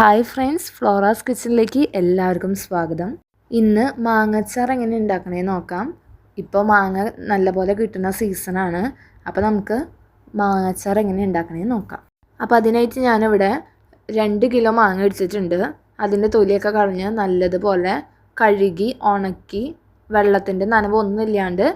Hi friends Flora's കിച്ചണിലേക്ക് എല്ലാവർക്കും സ്വാഗതം. ഇന്ന് മാങ്ങച്ചാർ എങ്ങനെ ഉണ്ടാക്കണേ നോക്കാം. ഇപ്പോൾ മാങ്ങ നല്ലപോലെ കിട്ടുന്ന സീസണാണ് അപ്പോൾ നമുക്ക് മാങ്ങച്ചാർ എങ്ങനെ ഉണ്ടാക്കണേ നോക്കാം. അപ്പോൾ അതിനായിട്ട് ഞാനിവിടെ രണ്ട് കിലോ മാങ്ങ എടുത്തിട്ടുണ്ട്. അതിന്റെ തൊലിയൊക്കെ കളഞ്ഞ് നല്ലതുപോലെ കഴുകി ഉണക്കി വെള്ളത്തിന്റെ നനവ് ഇല്ലാണ്ട്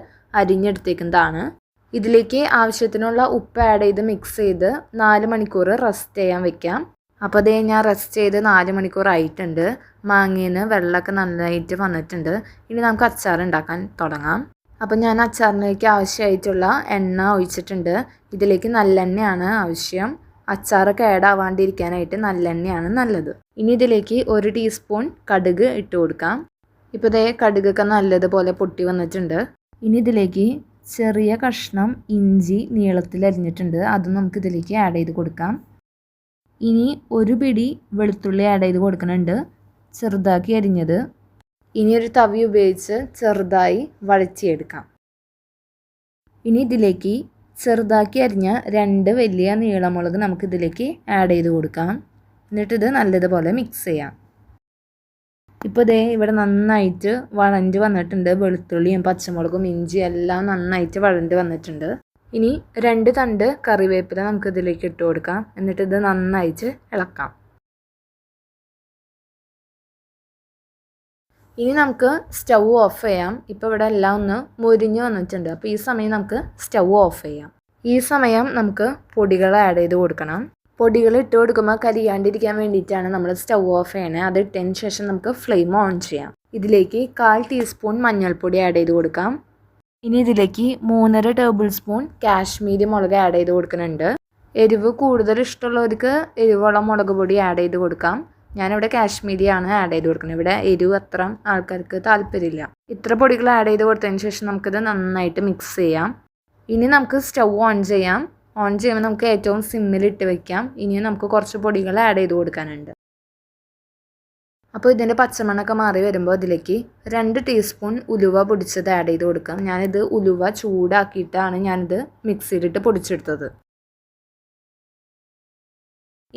അരിഞ്ഞെടുത്തേക്കുന്നതാണ്. ഇതിലേക്ക് ആവശ്യത്തിനുള്ള ഉപ്പ് ആഡ് ചെയ്ത് മിക്സ് ചെയ്ത് നാല് മണിക്കൂർ റെസ്റ്റ് ചെയ്യാൻ വെക്കാം. അപ്പോൾ അതേ ഞാൻ റെസ്റ്റ് ചെയ്ത് നാല് മണിക്കൂർ ആയിട്ടുണ്ട്. മാങ്ങയിൽ വെള്ളമൊക്കെ നന്നായിട്ട് വന്നിട്ടുണ്ട്. ഇനി നമുക്ക് അച്ചാർ ഉണ്ടാക്കാൻ തുടങ്ങാം. അപ്പോൾ ഞാൻ അച്ചാറിലേക്ക് ആവശ്യമായിട്ടുള്ള എണ്ണ ഒഴിച്ചിട്ടുണ്ട്. ഇതിലേക്ക് നല്ലെണ്ണയാണ് ആവശ്യം. അച്ചാർ കേടാവാണ്ടിരിക്കാനായിട്ട് നല്ലെണ്ണയാണ് നല്ലത്. ഇനി ഇതിലേക്ക് ഒരു ടീസ്പൂൺ കടുക് ഇട്ട് കൊടുക്കാം. ഇപ്പോൾ ഇതേ കടുകൊക്കെ നല്ലതുപോലെ പൊട്ടി വന്നിട്ടുണ്ട്. ഇനി ഇതിലേക്ക് ചെറിയ കഷ്ണം ഇഞ്ചി നീളത്തിൽ അരിഞ്ഞിട്ടുണ്ട്. അതും നമുക്ക് ഇതിലേക്ക് ആഡ് ചെയ്ത് കൊടുക്കാം. ഇനി ഒരു പിടി വെളുത്തുള്ളി ആഡ് ചെയ്ത് കൊടുക്കുന്നുണ്ട്. ചെറുതാക്കി അരിഞ്ഞത്. ഇനി ഒരു തവി ഉപയോഗിച്ച് ചെറുതായി വഴച്ചിയെടുക്കാം ഇനി ഇതിലേക്ക് ചെറുതാക്കി അരിഞ്ഞ രണ്ട് വലിയ നീളമുളക് നമുക്ക് ഇതിലേക്ക് ആഡ് ചെയ്ത് കൊടുക്കാം. എന്നിട്ടിത് നല്ലതുപോലെ മിക്സ് ചെയ്യാം. ഇപ്പോൾ ദേ ഇവിടെ നന്നായിട്ട് വളഞ്ഞ് വന്നിട്ടുണ്ട്. വെളുത്തുള്ളിയും പച്ചമുളകും ഇഞ്ചിയും എല്ലാം നന്നായിട്ട് വളഞ്ഞ് വന്നിട്ടുണ്ട്. ഇനി രണ്ട് തണ്ട് കറിവേപ്പില നമുക്ക് ഇതിലേക്ക് ഇട്ട് കൊടുക്കാം. എന്നിട്ട് ഇത് നന്നായിട്ട് ഇളക്കാം. ഇനി നമുക്ക് സ്റ്റൗ ഓഫ് ചെയ്യാം. ഇപ്പോൾ ഇവിടെ എല്ലാം ഒന്ന് മുരിഞ്ഞ് വന്നിട്ടുണ്ട്. അപ്പോൾ ഈ സമയം നമുക്ക് സ്റ്റൗ ഓഫ് ചെയ്യാം. ഈ സമയം നമുക്ക് പൊടികൾ ആഡ് ചെയ്ത് കൊടുക്കണം. പൊടികൾ ഇട്ട് കൊടുക്കുമ്പോൾ കരിയാണ്ടിരിക്കാൻ വേണ്ടിയിട്ടാണ് നമ്മൾ സ്റ്റൗ ഓഫ് ചെയ്യണത് അത് ഇട്ടതിന് ശേഷം നമുക്ക് ഫ്ലെയിം ഓൺ ചെയ്യാം. ഇതിലേക്ക് കാൽ ടീസ്പൂൺ മഞ്ഞൾപ്പൊടി ആഡ് ചെയ്ത് കൊടുക്കാം. ഇനി ഇതിലേക്ക് മൂന്നര ടേബിൾ സ്പൂൺ കാശ്മീരി മുളക് ആഡ് ചെയ്ത് കൊടുക്കുന്നുണ്ട്. എരിവ് കൂടുതൽ ഇഷ്ടമുള്ളവർക്ക് എരിവുള്ള മുളക് പൊടി ആഡ് ചെയ്ത് കൊടുക്കാം. ഞാനിവിടെ കാശ്മീരിയാണ് ആഡ് ചെയ്ത് കൊടുക്കുന്നത്. ഇവിടെ എരിവ് അത്ര ആൾക്കാർക്ക് താല്പര്യമില്ല. ഇത്ര പൊടികൾ ആഡ് ചെയ്ത് കൊടുത്തതിന് ശേഷം നമുക്കിത് നന്നായിട്ട് മിക്സ് ചെയ്യാം. ഇനി നമുക്ക് സ്റ്റൗ ഓൺ ചെയ്യാം. ഓൺ ചെയ്യുമ്പോൾ നമുക്ക് ഏറ്റവും സിമ്മിലിട്ട് വെക്കാം. ഇനി നമുക്ക് കുറച്ച് പൊടികൾ ആഡ് ചെയ്ത് കൊടുക്കാനുണ്ട്. അപ്പോൾ ഇതിന്റെ പച്ചമണ്ണൊക്കെ മാറി വരുമ്പോൾ ഇതിലേക്ക് രണ്ട് ടീസ്പൂൺ ഉലുവ പൊടിച്ചത് ആഡ് ചെയ്ത് കൊടുക്കാം. ഞാനിത് ഉലുവ ചൂടാക്കിയിട്ടാണ് ഞാനിത് മിക്സിയിലിട്ട് പൊടിച്ചെടുത്തത്.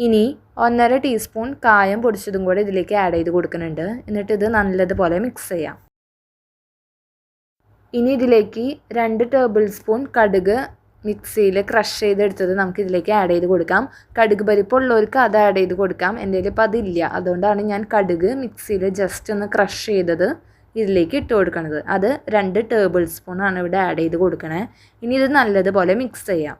ഇനി ഒന്നര ടീസ്പൂൺ കായം പൊടിച്ചതും കൂടെ ഇതിലേക്ക് ആഡ് ചെയ്ത് കൊടുക്കുന്നുണ്ട്. എന്നിട്ട് ഇത് നല്ലതുപോലെ മിക്സ് ചെയ്യാം. ഇനി ഇതിലേക്ക് രണ്ട് ടേബിൾ സ്പൂൺ കടുക് മിക്സിയിൽ ക്രഷ് ചെയ്തെടുത്തത് നമുക്ക് ഇതിലേക്ക് ആഡ് ചെയ്ത് കൊടുക്കാം. കടുക് പരിപ്പുള്ളവർക്ക് അത് ആഡ് ചെയ്ത് കൊടുക്കാം. എന്റെ കയ്യിൽ ഇപ്പോൾ അതില്ല. അതുകൊണ്ടാണ് ഞാൻ കടുക് മിക്സിയിൽ ജസ്റ്റ് ഒന്ന് ക്രഷ് ചെയ്തത് ഇതിലേക്ക് ഇട്ട് കൊടുക്കണത്. അത് രണ്ട് ടേബിൾ സ്പൂൺ ആണ് ഇവിടെ ആഡ് ചെയ്ത് കൊടുക്കണേ. ഇനി ഇത് നല്ലതുപോലെ മിക്സ് ചെയ്യാം.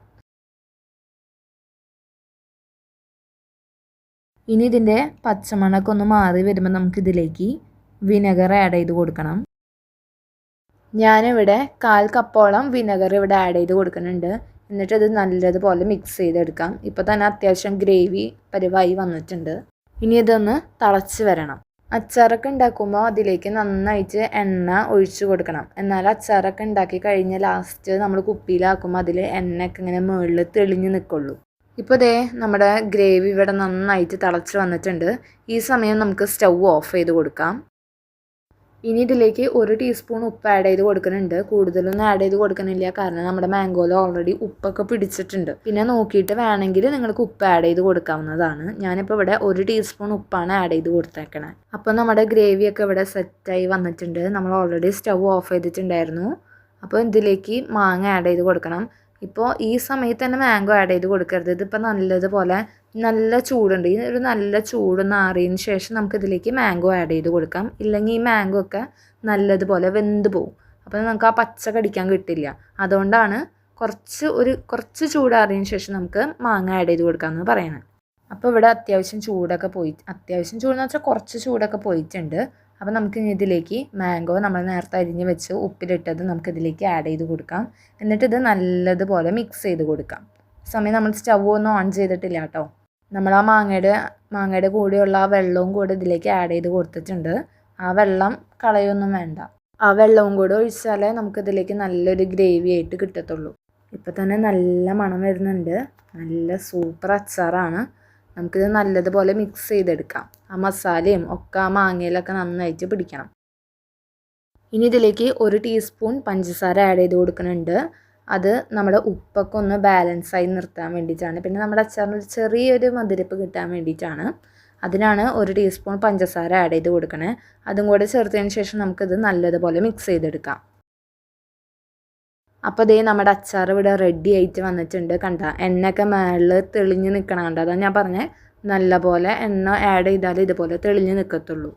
ഇനി ഇതിന്റെ പച്ചമണക്കൊന്ന് മാറി വരുമ്പോൾ നമുക്കിതിലേക്ക് വിനെഗർ ആഡ് ചെയ്ത് കൊടുക്കണം. ഞാനിവിടെ കാൽ കപ്പോളം വിനെഗർ ഇവിടെ ആഡ് ചെയ്ത് കൊടുക്കുന്നുണ്ട്. എന്നിട്ട് ഇത് നല്ലതുപോലെ മിക്സ് ചെയ്തെടുക്കാം. ഇപ്പോൾ തന്നെ അത്യാവശ്യം ഗ്രേവി പരിവായി വന്നിട്ടുണ്ട്. ഇനി ഇതൊന്ന് തിളച്ച് വരണം. അച്ചാറൊക്കെ ഉണ്ടാക്കുമ്പോൾ അതിലേക്ക് നന്നായിട്ട് എണ്ണ ഒഴിച്ചു കൊടുക്കണം. എന്നാൽ അച്ചാറൊക്കെ ഉണ്ടാക്കി കഴിഞ്ഞ് ലാസ്റ്റ് നമ്മൾ കുപ്പിയിലാക്കുമ്പോൾ അതിൽ എണ്ണയൊക്കെ ഇങ്ങനെ മുകളിൽ തെളിഞ്ഞ് നിൽക്കുള്ളൂ ഇപ്പോൾ ദേ നമ്മുടെ ഗ്രേവി ഇവിടെ നന്നായിട്ട് തിളച്ച് വന്നിട്ടുണ്ട്. ഈ സമയം നമുക്ക് സ്റ്റൗ ഓഫ് ചെയ്ത് കൊടുക്കാം. ഇനി ഇതിലേക്ക് ഒരു ടീസ്പൂൺ ഉപ്പ് ആഡ് ചെയ്ത് കൊടുക്കുന്നുണ്ട്. കൂടുതലൊന്നും ആഡ് ചെയ്ത് കൊടുക്കുന്നില്ല. കാരണം നമ്മുടെ മാംഗോയിൽ ഓൾറെഡി ഉപ്പൊക്കെ പിടിച്ചിട്ടുണ്ട്. പിന്നെ നോക്കിയിട്ട് വേണമെങ്കിൽ നിങ്ങൾക്ക് ഉപ്പ് ആഡ് ചെയ്ത് കൊടുക്കാവുന്നതാണ്. ഞാനിപ്പോൾ ഇവിടെ ഒരു ടീസ്പൂൺ ഉപ്പാണ് ആഡ് ചെയ്ത് കൊടുത്തേക്കണേ. അപ്പോൾ നമ്മുടെ ഗ്രേവിയൊക്കെ ഇവിടെ സെറ്റായി വന്നിട്ടുണ്ട്. നമ്മൾ ഓൾറെഡി സ്റ്റൗ ഓഫ് ചെയ്തിട്ടുണ്ടായിരുന്നു. അപ്പോൾ ഇതിലേക്ക് മാങ്ങ ആഡ് ചെയ്ത് കൊടുക്കണം. ഇപ്പോൾ ഈ സമയത്ത് തന്നെ മാംഗോ ആഡ് ചെയ്ത് കൊടുക്കരുത്. ഇതിപ്പോൾ നല്ലതുപോലെ നല്ല ചൂടുണ്ട്. ഈ ഒരു നല്ല ചൂട് നാറിയതിന് ശേഷം നമുക്കിതിലേക്ക് മാംഗോ ആഡ് ചെയ്ത് കൊടുക്കാം. ഇല്ലെങ്കിൽ ഈ മാംഗോ ഒക്കെ നല്ലതുപോലെ വെന്ത് പോവും. അപ്പോൾ നമുക്ക് ആ പച്ച കടിക്കാൻ കിട്ടില്ല. അതുകൊണ്ടാണ് കുറച്ച് ഒരു കുറച്ച് ചൂടാറിയതിന് ശേഷം നമുക്ക് മാങ്ങ ആഡ് ചെയ്ത് കൊടുക്കാമെന്ന് പറയുന്നത്. അപ്പോൾ ഇവിടെ അത്യാവശ്യം ചൂടൊക്കെ പോയി അത്യാവശ്യം ചൂടെന്ന് വെച്ചാൽ കുറച്ച് ചൂടൊക്കെ പോയിട്ടുണ്ട്. അപ്പോൾ നമുക്ക് ഇതിലേക്ക് മാംഗോ നമ്മൾ നേരത്തെ അരിഞ്ഞ് വെച്ച് ഉപ്പിലിട്ടത് നമുക്ക് ഇതിലേക്ക് ആഡ് ചെയ്ത് കൊടുക്കാം. എന്നിട്ട് ഇത് നല്ലതുപോലെ മിക്സ് ചെയ്ത് കൊടുക്കാം. സമയം നമ്മൾ സ്റ്റൗ ഒന്നും ഓൺ ചെയ്തിട്ടില്ല കേട്ടോ. നമ്മൾ ആ മാങ്ങയുടെ മാങ്ങയുടെ കൂടെയുള്ള ആ വെള്ളവും കൂടെ ഇതിലേക്ക് ആഡ് ചെയ്ത് കൊടുത്തിട്ടുണ്ട്. ആ വെള്ളം കളയൊന്നും വേണ്ട. ആ വെള്ളവും കൂടെ ഒഴിച്ചാലേ നമുക്കിതിലേക്ക് നല്ലൊരു ഗ്രേവി ആയിട്ട് കിട്ടത്തുള്ളൂ. ഇപ്പം തന്നെ നല്ല മണം വരുന്നുണ്ട്. നല്ല സൂപ്പർ അച്ചാറാണ്. നമുക്കിത് നല്ലതുപോലെ മിക്സ് ചെയ്തെടുക്കാം. ആ മസാലയും ഒക്കെ ആ മാങ്ങയിലൊക്കെ നന്നായിട്ട് പിടിക്കണം. ഇനി ഇതിലേക്ക് ഒരു ടീസ്പൂൺ പഞ്ചസാര ആഡ് ചെയ്ത് കൊടുക്കുന്നുണ്ട്. അത് നമ്മുടെ ഉപ്പൊക്കെ ഒന്ന് ബാലൻസ് ആയി നിർത്താൻ വേണ്ടിയിട്ടാണ്. പിന്നെ നമ്മുടെ അച്ചാറിന് ചെറിയൊരു മധുരപ്പ് കിട്ടാൻ വേണ്ടിയിട്ടാണ്. അതിനാണ് ഒരു ടീസ്പൂൺ പഞ്ചസാര ആഡ് ചെയ്ത് കൊടുക്കണേ. അതും കൂടെ ചേർത്തതിന് ശേഷം നമുക്കിത് നല്ലതുപോലെ മിക്സ് ചെയ്തെടുക്കാം. അപ്പോൾ ദേ നമ്മുടെ അച്ചാർ ഇവിടെ റെഡി ആയിട്ട് വന്നിട്ടുണ്ട്. കണ്ട എണ്ണയൊക്കെ മേളിൽ തെളിഞ്ഞ് നിൽക്കണം കണ്ട? അതാണ് ഞാൻ പറഞ്ഞത് നല്ലപോലെ എണ്ണ ആഡ് ചെയ്താൽ ഇതുപോലെ തെളിഞ്ഞ് നിൽക്കത്തുള്ളൂ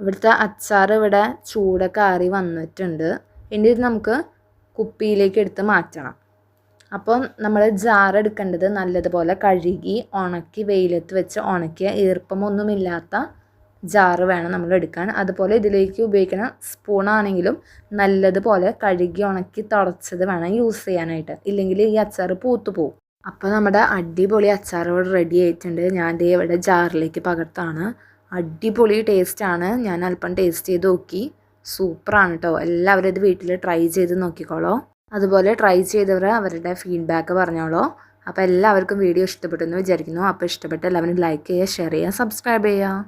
ഇവിടുത്തെ അച്ചാർ ഇവിടെ ചൂടൊക്കെ ആറി വന്നിട്ടുണ്ട്. ഇനി ഇത് നമുക്ക് കുപ്പിയിലേക്ക് എടുത്ത് മാറ്റണം. അപ്പം നമ്മൾ ജാർ എടുക്കേണ്ടത് നല്ലതുപോലെ കഴുകി ഉണക്കി വെയിലത്ത് വെച്ച് ഉണക്കിയ ഈർപ്പമൊന്നുമില്ലാത്ത ജാറ് വേണം നമ്മൾ എടുക്കാൻ. അതുപോലെ ഇതിലേക്ക് ഉപയോഗിക്കുന്ന സ്പൂണാണെങ്കിലും നല്ലതുപോലെ കഴുകി ഉണക്കി തുടച്ചത് വേണം യൂസ് ചെയ്യാനായിട്ട്. ഇല്ലെങ്കിൽ ഈ അച്ചാർ പൂത്തു പോകും അപ്പോൾ നമ്മുടെ അടിപൊളി അച്ചാർ ഇവിടെ റെഡി ആയിട്ടുണ്ട്. ഞാൻ ദേ ഇവിടെ ജാറിലേക്ക് പകർത്താണ്. അടിപൊളി ടേസ്റ്റാണ് ഞാൻ അല്പം ടേസ്റ്റ് ചെയ്ത് നോക്കി. സൂപ്പറാണ് കേട്ടോ എല്ലാവരും ഇത് വീട്ടിൽ ട്രൈ ചെയ്ത് നോക്കിക്കോളോ. അതുപോലെ ട്രൈ ചെയ്തവർ അവരുടെ ഫീഡ്ബാക്ക് പറഞ്ഞോളോ. അപ്പോൾ എല്ലാവർക്കും വീഡിയോ ഇഷ്ടപ്പെട്ടു എന്ന് വിചാരിക്കുന്നു. അപ്പോൾ ഇഷ്ടപ്പെട്ട എല്ലാവരും ലൈക്ക് ചെയ്യുക ഷെയർ ചെയ്യുക സബ്സ്ക്രൈബ് ചെയ്യുക.